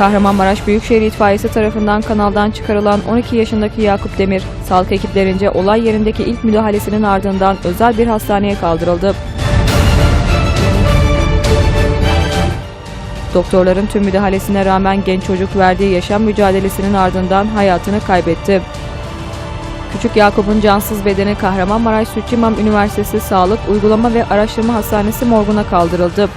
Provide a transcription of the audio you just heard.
Kahramanmaraş Büyükşehir İtfaiyesi tarafından kanaldan çıkarılan 12 yaşındaki Yakup Demir, sağlık ekiplerince olay yerindeki ilk müdahalesinin ardından özel bir hastaneye kaldırıldı. Doktorların tüm müdahalesine rağmen genç çocuk verdiği yaşam mücadelesinin ardından hayatını kaybetti. Küçük Yakup'un cansız bedeni Kahramanmaraş Sütçü Üniversitesi Sağlık Uygulama ve Araştırma Hastanesi morguna kaldırıldı.